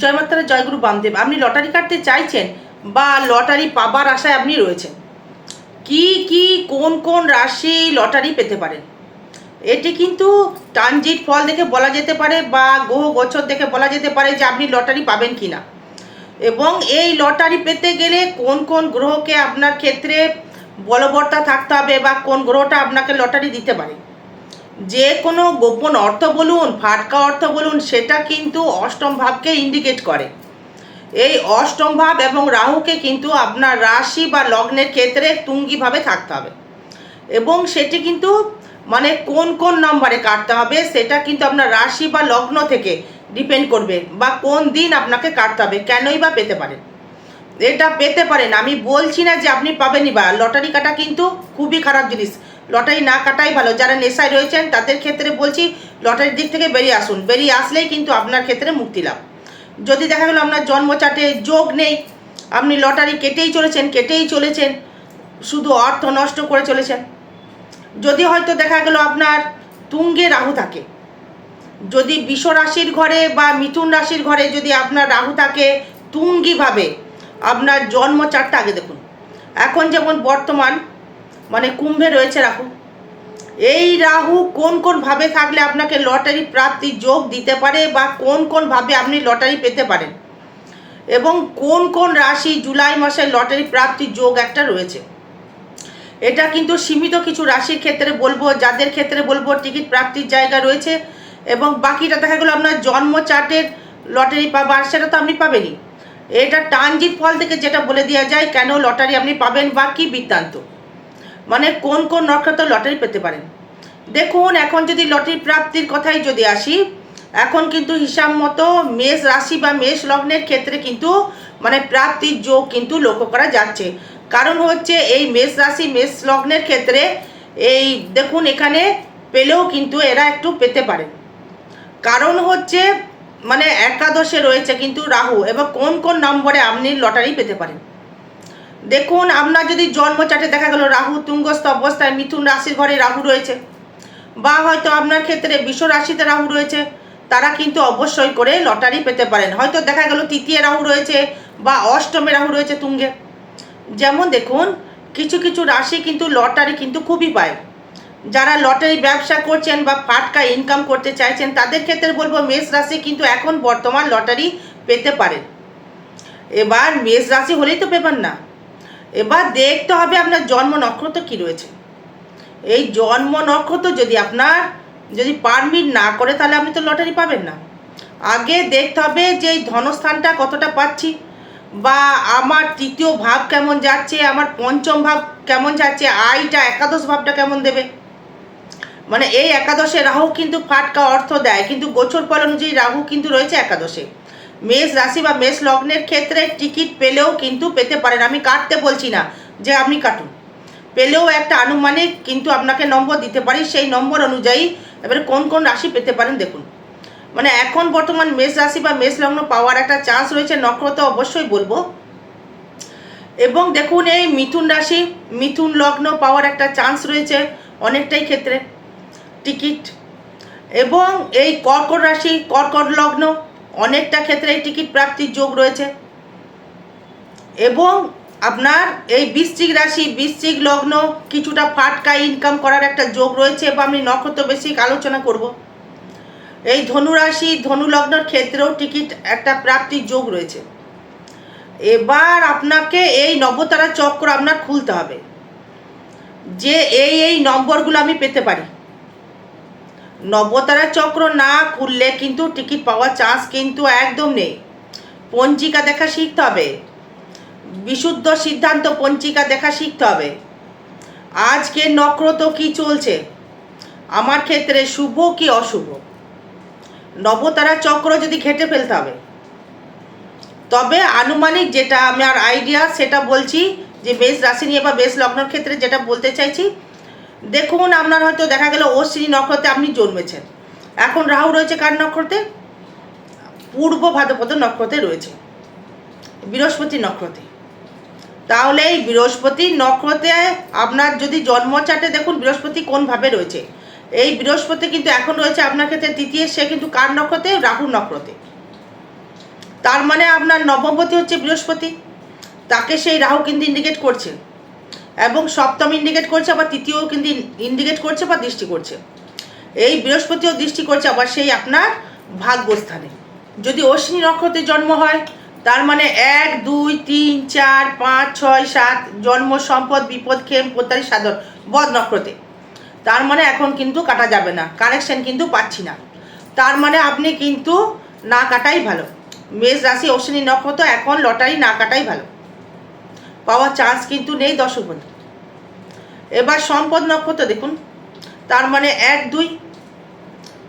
জয় মাতারা জয়গুরু বামদেব, আপনি লটারি কাটতে চাইছেন বা লটারি পাবার আশায় আপনি রয়েছেন? কি কি, কোন কোন রাশি লটারি পেতে পারেন এটি কিন্তু ট্রানজিট ফল দেখে বলা যেতে পারে বা গ্রহ গোচর দেখে বলা যেতে পারে যে আপনি লটারি পাবেন কি না এবং এই লটারি পেতে গেলে কোন কোন গ্রহকে আপনার ক্ষেত্রে বলবর্তা থাকতে হবে বা কোন গ্রহটা আপনাকে লটারি দিতে পারে? যে কোনো গোপন অর্থ বলুন, ফাটকা অর্থ বলুন, সেটা কিন্তু অষ্টম ভাবকে ইন্ডিকেট করে। এই অষ্টম ভাব এবং রাহুকে কিন্তু আপনার রাশি বা লগ্নের ক্ষেত্রে তুঙ্গিভাবে থাকতে হবে। এবং সেটি কিন্তু মানে কোন কোন নম্বরে কাটতে হবে, সেটা কিন্তু আপনার রাশি বা লগ্ন থেকে ডিপেন্ড করবে বা কোন দিন আপনাকে কাটতে হবে, কেনই বা পেতে পারেন। এটা পেতে পারেন। আমি বলছি না যে আপনি পাবেনই বা, লটারি কাটা কিন্তু খুবই খারাপ জিনিস। লটারি না কাটাই ভালো। যারা নেশায় রয়েছেন, তাদের ক্ষেত্রে বলছি, লটারির দিক থেকে বেরিয়ে আসুন। বেরিয়ে আসলেই কিন্তু আপনার ক্ষেত্রে মুক্তি লাভ। যদি দেখা গেলো আপনার জন্মচাটে যোগ নেই, আপনি লটারি কেটেই চলেছেন কেটেই চলেছেন, শুধু অর্থ নষ্ট করে চলেছেন। যদি হয়তো দেখা গেলো আপনার তুঙ্গে রাহু থাকে, যদি বিষ রাশির ঘরে বা মিথুন রাশির ঘরে যদি আপনার রাহু থাকে তুঙ্গিভাবে, আপনার জন্ম চারটা আগে দেখুন। এখন যেমন বর্তমান মানে কুম্ভে রয়েছে রাহু। এই রাহু কোন কোন ভাবে থাকলে আপনাকে লটারি প্রাপ্তি যোগ দিতে পারে বা কোন কোন ভাবে আপনি লটারি পেতে পারেন? এবং কোন কোন রাশি জুলাই মাসে লটারি প্রাপ্তি যোগ একটা রয়েছে? এটা কিন্তু সীমিত কিছু রাশির ক্ষেত্রে বলব, যাদের ক্ষেত্রে বলব টিকিট প্রাপ্তির জায়গা রয়েছে এবং বাকিটা দেখা গেলো আপনার জন্ম চার্টের লটারি পাবার, সেটা তো আপনি পাবেনই। এটা ট্রানজিট ফল থেকে যেটা বলে দেওয়া যায়, কেন লটারি আপনি পাবেন বা কী বৃত্তান্ত? মানে কোন কোন নক্ষত্র লটারি পেতে পারেন। দেখুন, এখন যদি লটারি প্রাপ্তির কথাই যদি আসি, এখন কিন্তু হিসাব মতো মেষ রাশি বা মেষ লগ্নের ক্ষেত্রে কিন্তু মানে প্রাপ্তির যোগ কিন্তু লক্ষ্য করা যাচ্ছে। কারণ হচ্ছে এই মেষ রাশি, মেষ লগ্নের ক্ষেত্রে এই দেখুন, এখানে পেলেও কিন্তু এরা একটু পেতে পারেন কারণ হচ্ছে মানে একাদশে রয়েছে কিন্তু রাহু, এবং কোন কোন নম্বরে আপনি লটারি পেতে পারেন। দেখুন আপনার যদি জন্ম চাটে দেখা গেল, রাহু তুঙ্গস্থ অবস্থায় মিথুন রাশির ঘরে রাহু রয়েছে। বা হয়তো আপনার ক্ষেত্রে বিশ্ব রাশিতে রাহু রয়েছে, তারা কিন্তু অবশ্যই করে লটারি পেতে পারেন। হয়তো দেখা গেল, তৃতীয় রাহু রয়েছে বা অষ্টমে রাহু রয়েছে তুঙ্গে। যেমন দেখুন, কিছু কিছু রাশি কিন্তু লটারি কিন্তু খুবই পায়। যারা লটারি ব্যবসা করছেন বা ফাটকা ইনকাম করতে চাইছেন, তাদের ক্ষেত্রে বলব, মেষ রাশি কিন্তু এখন বর্তমান লটারি পেতে পারেন এবার মেষ রাশি হলেই তো পেপার না। এবার দেখতে হবে আপনার জন্ম নক্ষত্র কি রয়েছে। এই জন্ম নক্ষত্র যদি আপনার যদি পারমিট না করে, তাহলে আপনি তো লটারি পাবেন না। আগে দেখতে হবে যে এই ধনস্থানটা কতটা পাচ্ছি বা আমার তৃতীয় ভাব কেমন যাচ্ছে, আমার পঞ্চম ভাব কেমন যাচ্ছে আইটা একাদশ ভাবটা কেমন দেবে। মানে এই একাদশে রাহু কিন্তু ফাটকা অর্থ দেয়, কিন্তু গোচর ফল অনুযায়ী রাহু কিন্তু রয়েছে একাদশে। মেষ রাশি বা মেষ লগ্নের ক্ষেত্রে টিকিট পেলেও কিন্তু পেতে পারেন। আমি কাটতে বলছি না যে আপনি কাটুন। পেলেও একটা আনুমানিক কিন্তু আপনাকে নম্বর দিতে পারি। সেই নম্বর অনুযায়ী এবারে কোন কোন রাশি পেতে পারেন দেখুন। মানে এখন বর্তমান মেষ রাশি বা মেষ লগ্ন পাওয়ার একটা চান্স রয়েছে। নক্ষত্র অবশ্যই বলব। এবং দেখুন এই মিথুন রাশি, মিথুন লগ্ন পাওয়ার একটা চান্স রয়েছে অনেকটাই ক্ষেত্রে। টিকিট। এবং এই কর্কট রাশি, কর্কট লগ্ন অনেকটা ক্ষেত্রে এই টিকিট প্রাপ্তির যোগ রয়েছে। এবং আপনার এই বৃশ্চিক রাশি, বৃশ্চিক লগ্ন কিছুটা ফাটকা ইনকাম করার একটা যোগ রয়েছে বা আমি নক্ষত্র বেশি আলোচনা করব। এই ধনু রাশি, ধনু লগ্নর ক্ষেত্রেও টিকিট একটা প্রাপ্তির যোগ রয়েছে। এবার আপনাকে এই নবতারা চক্র আপনার খুলতে হবে। যে এই এই নম্বরগুলো আমি পেতে পারি। নবতারা চক্র না খুললে কিন্তু টিকিট পাওয়ার চান্স কিন্তু একদম নেই। পঞ্জিকা দেখা শিখতে হবে। বিশুদ্ধ সিদ্ধান্ত পঞ্জিকা দেখা শিখতে হবে। আজকে নক্ষত্র কি চলছে? আমার ক্ষেত্রে শুভ কি অশুভ? নবতারা চক্র যদি ঘেটে ফেলতে হবে, তবে আনুমানিক যেটা আমার আইডিয়া সেটা বলছি যে বেশ রাশি নিয়ে বা বেশ লগ্নের ক্ষেত্রে যেটা বলতে চাইছি দেখুন, আপনার হয়তো দেখা গেল অশ্বিনী নক্ষত্রে আপনি জন্মেছেন। এখন রাহু রয়েছে কার নক্ষত্রে? পূর্ব ভাদ্রপদ নক্ষত্রে রয়েছে। বৃহস্পতি নক্ষত্রে। তাহলে এই বৃহস্পতি নক্ষত্রে আপনার যদি জন্মচাটে দেখুন বৃহস্পতি কোনভাবে রয়েছে। এই বৃহস্পতি কিন্তু এখন রয়েছে আপনার ক্ষেত্রে তৃতীয়, সে কিন্তু কার নক্ষত্রে? রাহু নক্ষত্রে। তার মানে আপনার নবমপতি হচ্ছে বৃহস্পতি। তাকে সেই রাহু কিন্তু ইন্ডিকেট করছে। এবং সপ্তম ইন্ডিকেট করছে, আবার তৃতীয় কিন্তু ইন্ডিকেট করছে বা দৃষ্টি করছে। এই বৃহস্পতিও দৃষ্টি করছে, আবার সেই আপনার ভাগ্যস্থানে। যদি অশ্বিনী নক্ষত্রে জন্ম হয়, তার মানে এক, দুই, তিন, চার, পাঁচ, ছয়, সাত, জন্ম, সম্পদ, বিপদ, ক্ষেম প্রত্যারী সাধন, বদ নক্ষত্রে। তার মানে এখন কিন্তু কাটা যাবে না কানেকশন কিন্তু পাচ্ছি না। তার মানে আপনি কিন্তু না কাটাই ভালো। মেষ রাশি অশ্বিনী নক্ষত্র এখন লটারি না কাটাই ভালো। পাওয়ার চান্স কিন্তু নেই দর্শক বন্ধু। এবার সম্পদ নক্ষত্র দেখুন। তার মানে এক, দুই।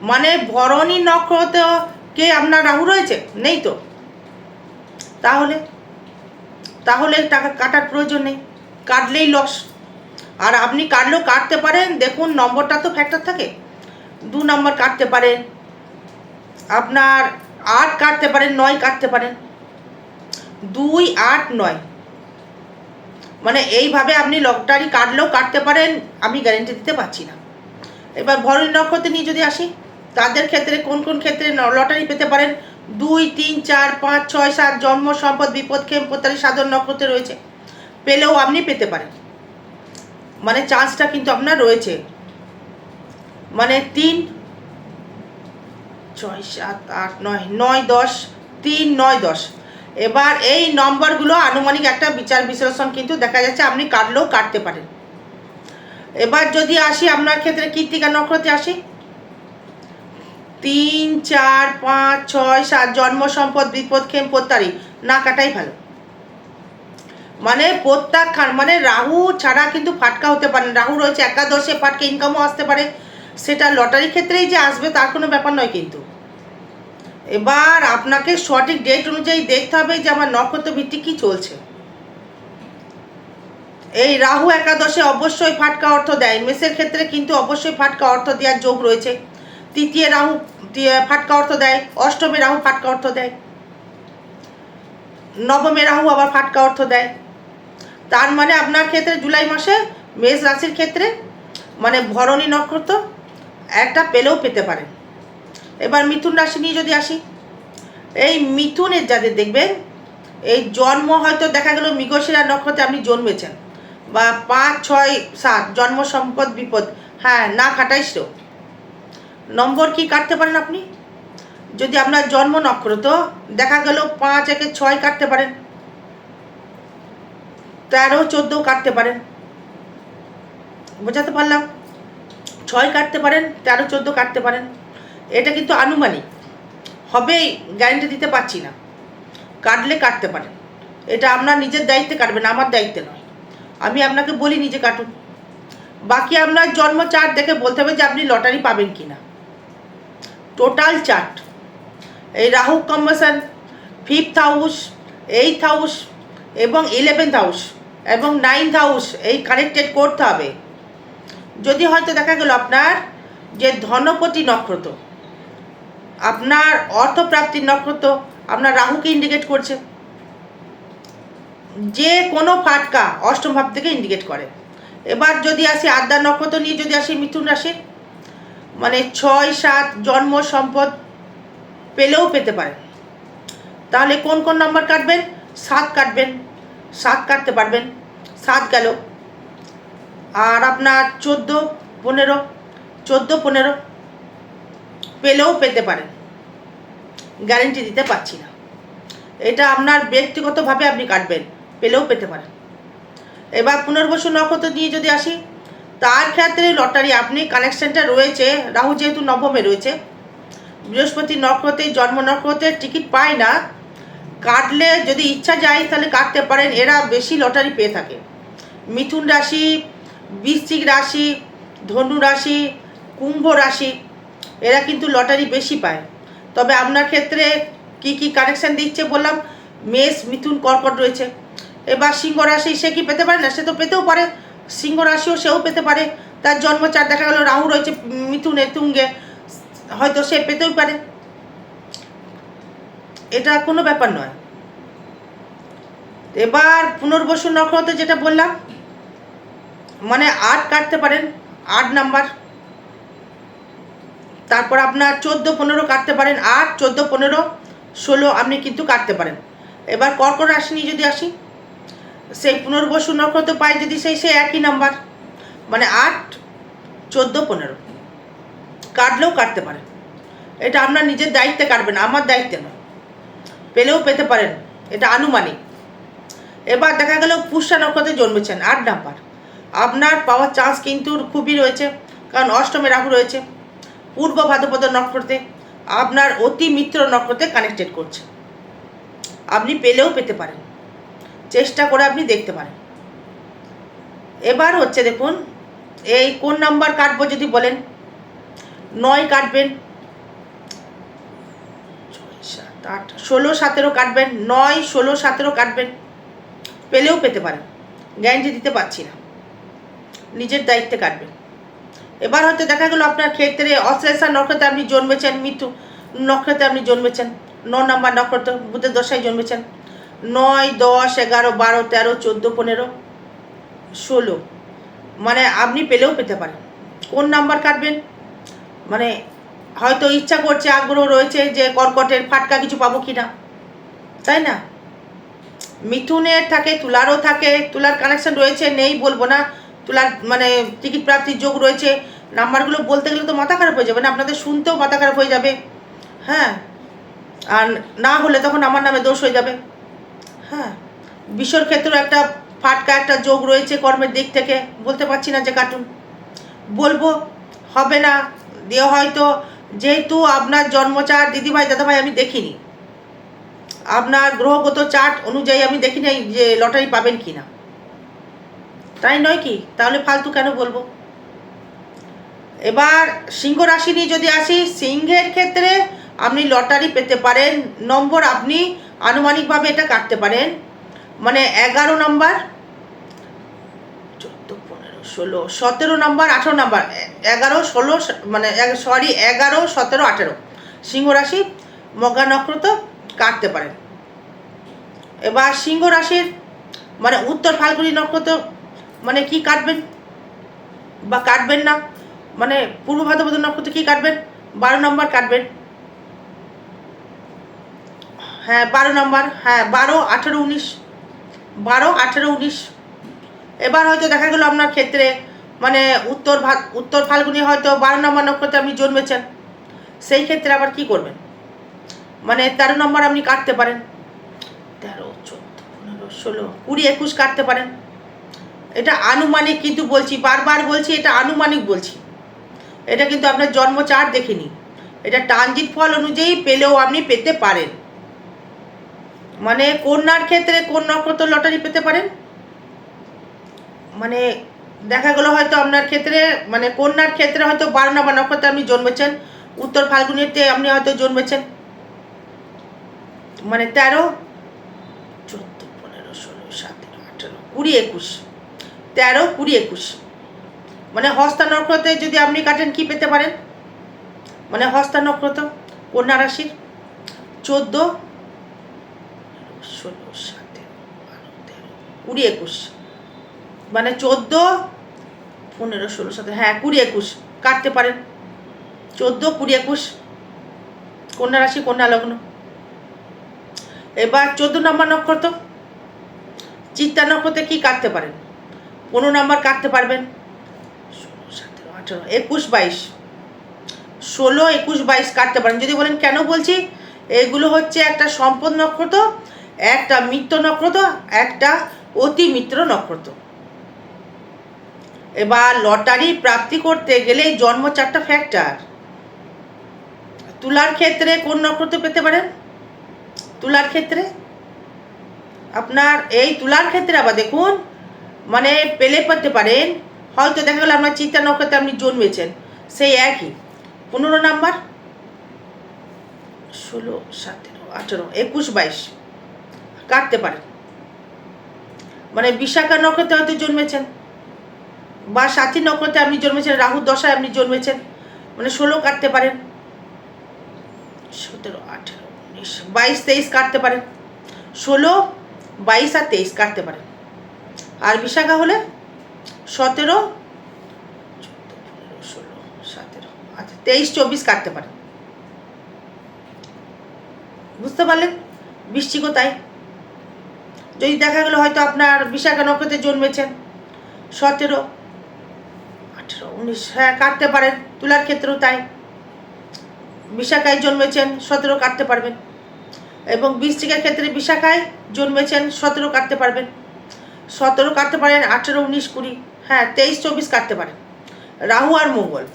মানে ভরণী নক্ষত্র কে আপনার রাহু রয়েছে? নেই তো? তাহলে? তাহলে টাকা কাটার প্রয়োজন নেই। কাটলেই লস আর আপনি কাটলেও কাটতে পারেন। দেখুন, নম্বরটা তো ফ্যাক্টর থাকে। দু নম্বর কাটতে পারেন। আপনার আট কাটতে পারেন, নয় কাটতে পারেন। দুই, আট, নয়। মানে এইভাবে আপনি লটারি কাটলেও কাটতে পারেন, আমি গ্যারেন্টি দিতে পারছি না। এবার ভরণী নক্ষত্রে নিয়ে যদি আসি, তাদের ক্ষেত্রে কোন কোন ক্ষেত্রে লটারি পেতে পারেন? দুই, তিন, চার, পাঁচ, ছয়, সাত, জন্ম, সম্পদ, বিপদ, ক্ষেম প্রত্যারী সাধন নক্ষত্রে রয়েছে। পেলেও আপনি পেতে পারেন। মানে চান্সটা কিন্তু আপনার রয়েছে। মানে তিন, ছয়, সাত, আট, নয় নয়, দশ, তিন, নয়, দশ। এবার এই নম্বরগুলো আনুমানিক একটা বিচার বিশ্লেষণ কিন্তু দেখা যাচ্ছে আপনি কাটলেও কাটতে পারেন। এবার যদি আসি আপনার ক্ষেত্রে কৃত্তিকা নক্ষত্রে আসি। তিন, চার, পাঁচ, ছয়, সাত, জন্ম, সম্পদ, বিপদ, ক্ষেম প্রত্যারী না কাটাই ভালো। মানে প্রত্যাখ্যান মানে রাহু ছাড়া কিন্তু ফাটকা হতে পারে রাহু রয়েছে একাদশে, ফাটকা ইনকামও আসতে পারে। সেটা লটারি ক্ষেত্রেই যে আসবে তার কোনো ব্যাপার নয় কিন্তু। এবার আপনাকে সঠিক ডেট অনুযায়ী দেখতে হবে যে আমার নক্ষত্র ভিত্তিক কী চলছে। এই রাহু একাদশে অবশ্যই ফাটকা অর্থ দেয়। মেসের ক্ষেত্রে কিন্তু অবশ্যই ফাটকা অর্থ দেওয়ার যোগ রয়েছে। তৃতীয় রাহু ফাটকা অর্থ দেয়। অষ্টমে রাহু ফাটকা অর্থ দেয়। নবমে রাহু আবার ফাটকা অর্থ দেয়। তার মানে আপনার ক্ষেত্রে জুলাই মাসে মেষ রাশির ক্ষেত্রে মানে ভরণী নক্ষত্র একটা পেলেও পেতে পারেন। এবার মিথুন রাশি নিয়ে যদি আসি, এই মিথুনের যাদের দেখবেন, এই জন্ম হয়তো দেখা গেল মৃগশিরা নক্ষত্রে আপনি জন্মেছেন, বা পাঁচ, ছয়, সাত, জন্ম সম্পদ, বিপদ হ্যাঁ না খাটাইছো নম্বর কি কাটতে পারেন আপনি? যদি আপনার জন্ম নক্ষত্র, দেখা গেল পাঁচ, একে ছয় কাটতে পারেন, তেরো, চোদ্দ কাটতে পারেন, বোঝাতে পারলাম? ছয় কাটতে পারেন, তেরো, চোদ্দ কাটতে পারেন। এটা কিন্তু আনুমানিক। হবেই, গ্যারেন্টি দিতে পারছি না। কাটলে কাটতে পারেন এটা আপনার নিজের দায়িত্বে কাটবেন আমার দায়িত্বে নয়। আমি আপনাকে বলি নিজে কাটুন। বাকি আপনার জন্ম চার্ট দেখে বলতে হবে যে আপনি লটারি পাবেন কি না টোটাল চার্ট। এই Rahu combination, fifth house, eighth house এবং ইলেভেন্থ হাউস এবং নাইন্থ হাউস, এই কানেক্টেড করতে হবে। যদি হয়তো দেখা গেল আপনার যে ধনপতি নক্ষত্র আপনার অর্থপ্রাপ্তির নক্ষত্র আপনার রাহুকে ইন্ডিকেট করছে। যে কোনো ফাটকা অষ্টম ভাব থেকে ইন্ডিকেট করে। এবার যদি আসি আদ্যা নক্ষত্র নিয়ে যদি আসি মিথুন রাশি মানে ছয়, সাত জন্ম সম্পদ পেলেও পেতে পারে। তাহলে কোন কোন নম্বর কাটবেন? সাত কাটবেন। সাত কাটতে পারবেন। সাত গেল। আর আপনার চোদ্দ, পনেরো চোদ্দ, পনেরো পেলেও পেতে পারেন। গ্যারেন্টি দিতে পারছি না। এটা আপনার ব্যক্তিগতভাবে আপনি কাটবেন, পেলেও পেতে পারেন। এবার পুনর্বসু নক্ষত্র নিয়ে যদি আসি, তার ক্ষেত্রে লটারি আপনি কানেকশনটা রয়েছে, রাহু যেহেতু নবমে রয়েছে, বৃহস্পতি নক্ষত্রে, জন্ম নক্ষত্রের টিকিট পায় না, কাটলে যদি ইচ্ছা যায় তাহলে কাটতে পারেন, এরা বেশি লটারি পেয়ে থাকে। মিথুন রাশি, বৃশ্চিক রাশি, ধনু রাশি, কুম্ভ রাশি এরা কিন্তু লটারি বেশি পায়। তবে আপনার ক্ষেত্রে কি কি কানেকশান দিচ্ছে বললাম, মেষ, মিথুন, কর্কট রয়েছে। এবার সিংহ রাশি, সে কি পেতে পারে না? সে তো পেতেও পারে। সিংহ রাশিও সেও পেতে পারে। তার জন্মচার দেখা গেল, রাহু রয়েছে, মিথুনে, তুঙ্গে, হয়তো সে পেতেও পারে। এটা কোনো ব্যাপার নয়। এবার পুনর্বসু নক্ষত্র যেটা বললাম মানে আট কাটতে পারেন, আট নাম্বার। তারপর আপনার চোদ্দ পনেরো কাটতে পারেন আট চোদ্দ পনেরো ষোলো আপনি কিন্তু কাটতে পারেন। এবার কর্কট রাশি নিয়ে যদি আসি, সেই পুনর্বসু নক্ষত্র পাই যদি সেই সেই একই নাম্বার মানে আট, চোদ্দ, পনেরো। কাটলেও কাটতে পারেন। এটা আপনার নিজের দায়িত্বে কাটবেন আমার দায়িত্বে নয়। পেলেও পেতে পারেন, এটা আনুমানিক। এবার দেখা গেল পুষ্যা নক্ষত্রে জন্মেছেন, আট নাম্বার। আপনার পাওয়ার চান্স কিন্তু খুবই রয়েছে, কারণ অষ্টমে রাহু রয়েছে। পূর্ব ভাদ্রপদ নক্ষত্রে, আপনার অতি মিত্র নক্ষত্রে কানেক্টেড করছে। আপনি পেলেও পেতে পারেন। চেষ্টা করে আপনি দেখতে পারেন। এবার হচ্ছে দেখুন, এই কোন নাম্বার কাটবো যদি বলেন? নয় কাটবেন। আট, ষোলো, সতেরো কাটবেন। নয়, ষোলো, সতেরো কাটবেন। পেলেও পেতে পারেন। গ্যারান্টি দিতে পারছি না। নিজের দায়িত্বে কাটবেন। এবার হয়তো দেখা গেলো আপনার ক্ষেত্রে অশ্লেষা নক্ষত্রে আপনি জন্মেছেন, মৃত্যু নক্ষত্রে আপনি জন্মেছেন। ন নম্বর নক্ষত্র বুধের দশায় জন্মেছেন। নয়, দশ, এগারো, বারো, তেরো, চোদ্দ, পনেরো, ষোলো। মানে আপনি পেলেও পেতে পারেন। কোন নাম্বার কাটবেন? মানে হয়তো ইচ্ছা করছে, আগ্রহ রয়েছে যে কর্কটের ফাটকা কিছু পাবো কি না তাই না? মিথুনের থাকে, তুলারও থাকে, তুলার কানেকশন রয়েছে, নেই বলব না। তুলার মানে টিকিট প্রাপ্তির যোগ রয়েছে। নাম্বারগুলো বলতে গেলে তো মাথা খারাপ হয়ে যাবে না, আপনাদের শুনতেও মাথা খারাপ হয়ে যাবে। হ্যাঁ আর না হলে তখন আমার নামে দোষ হয়ে যাবে। হ্যাঁ বিশ্বর ক্ষেত্রেও একটা ফাটকা, একটা যোগ রয়েছে কর্মের দিক থেকে, বলতে পারছি না যে কার্টুন বলব, হবে না, দিয়ে হয়তো যেহেতু আপনার জন্মচার দিদিভাই, দাদাভাই আমি দেখিনি। আপনার গ্রহগত চার্ট অনুযায়ী আমি দেখি নাই যে লটারি পাবেন কি না তাই নয় কি? তাহলে ফালতু কেন বলব? এবার সিংহ রাশি নিয়ে যদি আসি, সিংহের ক্ষেত্রে আপনি লটারি পেতে পারেন, নম্বর আপনি আনুমানিকভাবে এটা কাটতে পারেন। মানে এগারো নম্বর, চোদ্দ, পনেরো, ষোলো, সতেরো নম্বর, আঠেরো নম্বর, এগারো, ষোলো মানে সরি, এগারো, সতেরো, আঠেরো। সিংহ রাশি মগা নক্ষত্র কাটতে পারেন। এবার সিংহ রাশির মানে উত্তর ফাল্গুনি নক্ষত্র মানে কি কাটবেন? বা কাটবেন না? মানে পূর্ব ভাদ্রপদ নক্ষত্র কি কাটবেন? বারো নম্বর কাটবেন। হ্যাঁ বারো নম্বর। হ্যাঁ বারো, আঠেরো, উনিশ। বারো, আঠেরো, উনিশ। এবার হয়তো দেখা গেলো আপনার ক্ষেত্রে মানে উত্তর উত্তর ফাল্গুনি হয়তো বারো নম্বর নক্ষত্রে আপনি জন্মেছেন। সেই ক্ষেত্রে আবার কি করবেন? মানে তেরো নম্বর আপনি কাটতে পারেন। তেরো, চোদ্দ, পনেরো, ষোলো, কুড়ি, একুশ কাটতে পারেন। এটা আনুমানিক কিন্তু বলছি, বারবার বলছি, এটা আনুমানিক বলছি। এটা কিন্তু আপনার জন্ম চার দেখিনি। এটা ট্রানজিট ফল অনুযায়ী পেলেও আপনি পেতে পারেন। মানে কন্যার ক্ষেত্রে কোন নক্ষত্র লটারি পেতে পারেন? মানে দেখা গেলো হয়তো আপনার ক্ষেত্রে মানে কন্যার ক্ষেত্রে হয়তো বারো নম্বর নক্ষত্রে আপনি জন্মেছেন, উত্তর ফাল্গুনিতে আপনি হয়তো জন্মেছেন। মানে তেরো, চোদ্দ, পনেরো, ষোলো, সতেরো, আঠেরো, কুড়ি, একুশ। তেরো কুড়ি একুশ। মানে হস্তা নক্ষত্রে যদি আপনি কাটেন, কি পেতে পারেন? মানে হস্তা নক্ষত্র, কন্যা রাশির চোদ্দ, ষোলো কুড়ি একুশ। মানে চোদ্দ, পনেরো, ষোলো সতেরো হ্যাঁ কুড়ি একুশ কাটতে পারেন। চোদ্দ, কুড়ি একুশ, কন্যা রাশি, কন্যা লগ্ন। এবার চোদ্দ নম্বর নক্ষত্র, চিত্তা নক্ষত্রে কি কাটতে পারেন? পনেরো নম্বর কাটতে পারবেন। আঠেরো, একুশ, বাইশ। ষোলো, একুশ, বাইশ কাটতে পারেন। যদি বলেন কেন বলছি? এগুলো হচ্ছে একটা সম্পদ নক্ষত্র, একটা মিত্র নক্ষত্র, একটা অতি মিত্র নক্ষত্র। এবার লটারি প্রাপ্তি করতে গেলে জন্ম চারটা ফ্যাক্টর তুলার ক্ষেত্রে কোন নক্ষত্র পেতে পারেন? তুলার ক্ষেত্রে? আপনার এই তুলার ক্ষেত্রে আবার দেখুন মানে পেলে পেতে পারেন। হয়তো দেখা গেল আপনার চিত্তা নক্ষত্রে আপনি জন্মেছেন। সেই একই। পনেরো নাম্বার। ষোলো, সতেরো, আঠেরো, একুশ, বাইশ। কাটতে পারেন। মানে বিশাখা নক্ষত্রে হয়তো জন্মেছেন। বা সাথী নক্ষত্রে আপনি জন্মেছেন রাহুর দশায় আপনি জন্মেছেন। মানে ষোলো কাটতে পারেন। সতেরো, আঠেরো, উনিশ, বাইশ, তেইশ কাটতে পারেন। ষোলো, বাইশ আর তেইশ কাটতে পারেন। আর বিশাখা হলে সতেরো, ষোলো, সতেরো আচ্ছা তেইশ, চব্বিশ কাটতে পারেন বুঝতে পারলেন? বৃশ্চিকও তাই। যদি দেখা গেলো হয়তো আপনার বিশাখা নক্ষত্রে জন্মেছেন, সতেরো, আঠেরো, উনিশ হ্যাঁ কাটতে পারেন, তুলার ক্ষেত্রেও তাই। বিশাখায় জন্মেছেন, সতেরো কাটতে পারবেন। এবং বৃশ্চিকের ক্ষেত্রে বিশাখায় জন্মেছেন, সতেরো কাটতে পারবেন। সতেরো কাটতে পারেন, আঠেরো, উনিশ, কুড়ি হ্যাঁ তেইশ, চব্বিশ কাটতে পারেন। রাহু আর মঙ্গল।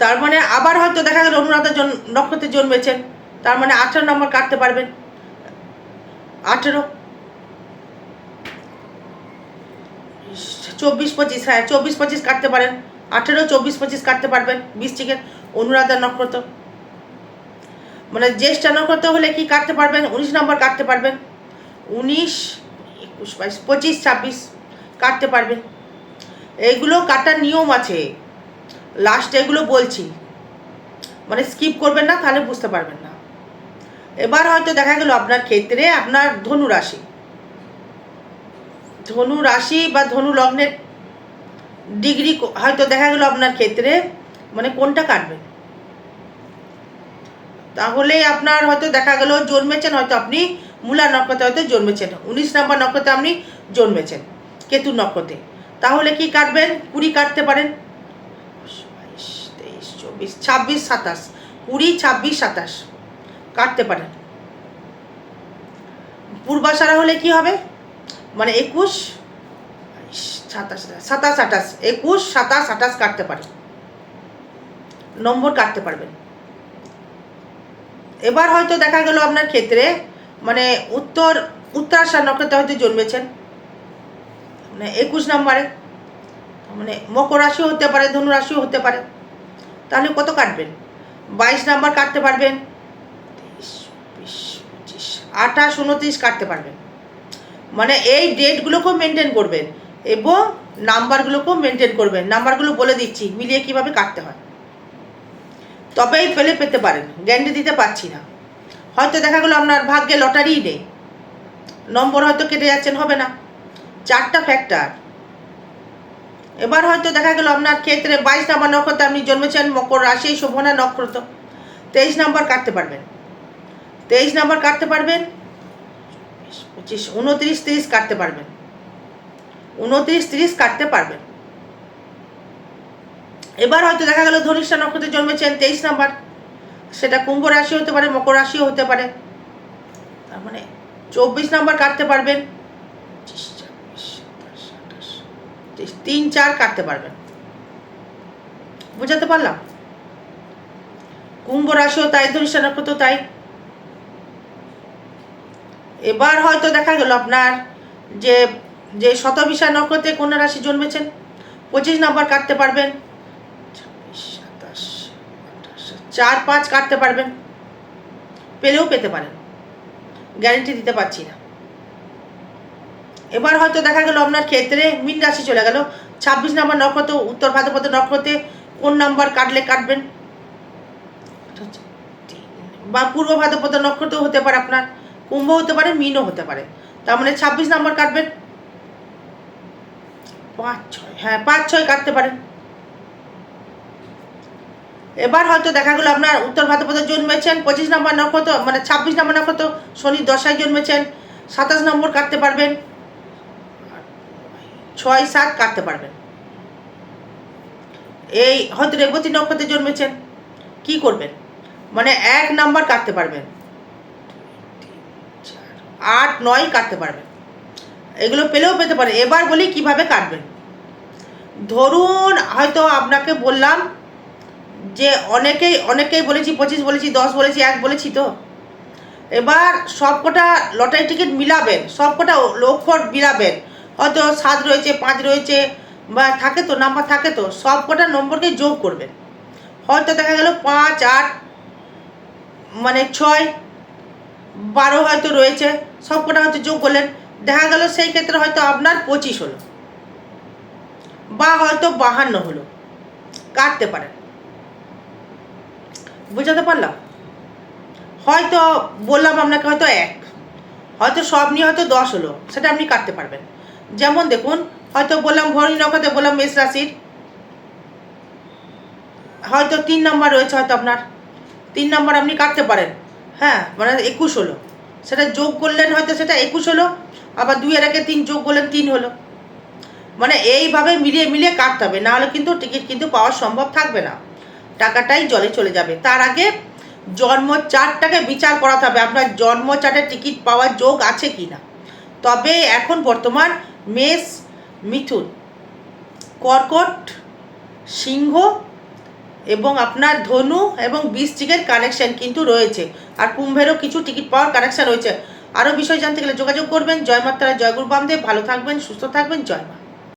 তার মানে আবার হয়তো দেখা গেল অনুরাধা নক্ষত্রে জন্মেছেন, তার মানে আঠেরো নম্বর কাটতে পারবেন। আঠেরো, চব্বিশ, পঁচিশ হ্যাঁ চব্বিশ, পঁচিশ কাটতে পারেন। আঠেরো, চব্বিশ, পঁচিশ কাটতে পারবেন বৃষ্টিকের অনুরাধা নক্ষত্র। মানে জ্যেষ্ঠ নক্ষত্র হলে কি কাটতে পারবেন? উনিশ নম্বর কাটতে পারবেন। উনিশ, একুশ, বাইশ, পঁচিশ, ছাব্বিশ কাটতে পারবেন এইগুলো কাটার নিয়ম আছে। লাস্ট এগুলো বলছি। মানে স্কিপ করবেন না, তাহলে বুঝতে পারবেন না। এবার হয়তো দেখা গেল আপনার ক্ষেত্রে আপনার ধনু রাশি। ধনু রাশি বা ধনু লগ্নের ডিগ্রি হয়তো দেখা গেল আপনার ক্ষেত্রে মানে কোনটা কাটবেন। তাহলে আপনার হয়তো দেখা গেল জন্মেছেন হয়তো আপনি মূলা নক্ষত্রে হয়তো জন্মেছেন। উনিশ নম্বর নক্ষত্রে আপনি জন্মেছেন, কেতু নক্ষত্রে। তাহলে কি কাটবেন? কুড়ি কাটতে পারেন। তেইশ, চব্বিশ, ছাব্বিশ, সাতাশ। কুড়ি, ছাব্বিশ, সাতাশ। কাটতে পারেন। পূর্বাশারা হলে কি হবে? মানে একুশ সাতাশ সাতাশ, আঠাশ, একুশ, সাতাশ, আঠাশ কাটতে পারেন। নম্বর কাটতে পারবেন। এবার হয়তো দেখা গেল আপনার ক্ষেত্রে মানে উত্তর উত্তরাশা নক্ষত্র হয়তো জন্মেছেন। মানে একুশ নম্বরে। মানে মকর রাশিও হতে পারে, ধনু রাশিও হতে পারে। তাহলে কত কাটবেন? বাইশ নাম্বার কাটতে পারবেন। আঠাশ, উনত্রিশ কাটতে পারবেন। মানে এই ডেটগুলোকেও মেনটেন করবেন এবং নাম্বারগুলোকেও মেনটেন করবেন। নাম্বারগুলো বলে দিচ্ছি, মিলিয়ে কীভাবে কাটতে হয়। তবেই ফেলে পেতে পারেন। গ্যারান্টি দিতে পারছি না। হয়তো দেখা গেলো আপনার ভাগ্যে লটারিই নেই। নম্বর হয়তো কেটে যাচ্ছেন, হবে না। চারটা ফ্যাক্টর এবার হয়তো দেখা গেল আপনার ক্ষেত্রে বাইশ নাম্বার নক্ষত্রে আপনি জন্মেছেন, মকর রাশি, শোভনা নক্ষত্র। তেইশ নাম্বার কাটতে পারবেন। তেইশ নাম্বার কাটতে পারবেন, পঁচিশ, উনত্রিশ, তিরিশ কাটতে পারবেন। উনত্রিশ, তিরিশ কাটতে পারবেন। এবার হয়তো দেখা গেল ধনিষ্ঠা নক্ষত্রে জন্মেছেন, তেইশ নাম্বার। সেটা কুম্ভ রাশি হতে পারে, মকর রাশিও হতে পারে। তার মানে চব্বিশ নাম্বার কাটতে পারবেন। তিন, চার কাটতে পারবেন। বুঝাতে পারলাম? কুম্ভ রাশিও তাই ধনিষ্ঠা নক্ষত্র তাই। এবার হয়তো দেখা গেল আপনার যে যে শতবিশা নক্ষত্রে কন্যা রাশি জন্মেছেন, পঁচিশ নাম্বার কাটতে পারবেন ছাব্বিশ, সাতাশ, আঠাশ, চার পাঁচ কাটতে পারবেন পেলেও পেতে পারেন। গ্যারেন্টি দিতে পারছি না। এবার হয়তো দেখা গেল আপনার ক্ষেত্রে মিন রাশি চলে গেল। ছাব্বিশ নাম্বার নক্ষত্র, উত্তর ভাদ্রপদ নক্ষত্রে কোন নাম্বার কাটলে কাটবেন? বা পূর্ব ভাদ্রপদ নক্ষত্র হতে পারে আপনার কুম্ভ হতে পারে, মিনও হতে পারে। তার মানে ছাব্বিশ নাম্বার কাটবেন? পাঁচ, ছয় হ্যাঁ পাঁচ, ছয় কাটতে পারেন। এবার হয়তো দেখা গেলো আপনার উত্তর ভাদ্রপদে জন্মেছেন, পঁচিশ নম্বর নক্ষত্র মানে ছাব্বিশ নম্বর নক্ষত্র, শনি দশায় জন্মেছেন, সাতাশ নম্বর কাটতে পারবেন, ছয় সাত কাটতে পারবেন। এই হয়তো রেবতী নক্ষত্রে জন্মেছেন, কি করবেন? মানে এক নাম্বার কাটতে পারবেন। আট, নয় কাটতে পারবেন। এগুলো পেলেও পেতে পারে এবার বলি কীভাবে কাটবেন। ধরুন, হয়তো আপনাকে বললাম যে অনেকেই অনেকেই বলেছি, পঁচিশ বলেছি, দশ বলেছি, এক বলেছি তো। এবার সবকটা লটারি টিকিট মিলাবেন, সবকটা লক্ষর মিলাবেন। হয়তো সাত রয়েছে, পাঁচ রয়েছে, বা থাকে তো, নাম্বার থাকে তো, সবকটা নম্বরকে যোগ করবেন। হয়তো দেখা গেল পাঁচ, আট মানে ছয়, বারো হয়তো রয়েছে, সবকটা হয়তো যোগ করলেন। দেখা গেল সেই ক্ষেত্রে হয়তো আপনার পঁচিশ হলো, বা হয়তো বাহান্ন হলো, কাটতে পারেন। বুঝাতে পারলাম? হয়তো বললাম আপনাকে হয়তো এক, হয়তো সব নিয়ে হয়তো দশ হলো, সেটা আপনি কাটতে পারবেন। যেমন দেখুন, হয়তো বললাম ভরণী নক্ষত্রে বললাম মেষ রাশির। হয়তো তিন নম্বর রয়েছে হয়তো আপনার। তিন নম্বর আপনি কাটতে পারেন। হ্যাঁ মানে একুশ হলো। সেটা যোগ করলেন হয়তো সেটা একুশ হলো, আবার দুই একে তিন যোগ করলেন তিন হলো। মানে এইভাবে মিলিয়ে মিলিয়ে কাটতে হবে, নাহলে কিন্তু টিকিট কিন্তু পাওয়া সম্ভব থাকবে না। টাকাটাই জলে চলে যাবে। তার আগে জন্ম চার্টটাকে বিচার করাতে হবে, আপনার জন্ম চার্টের টিকিট পাওয়ার যোগ আছে কি না তবে এখন বর্তমান মেষ মিথুন, কর্কট, সিংহ এবং আপনার ধনু এবং বৃশ্চিকের কানেকশন কিন্তু রয়েছে। আর কুম্ভেরও কিছু টিকিট পাওয়ার কানেকশন রয়েছে। আরও বিষয় জানতে গেলে যোগাযোগ করবেন। জয় মাতারা জয়গুরু বামদেব। ভালো থাকবেন, সুস্থ থাকবেন। জয় মা।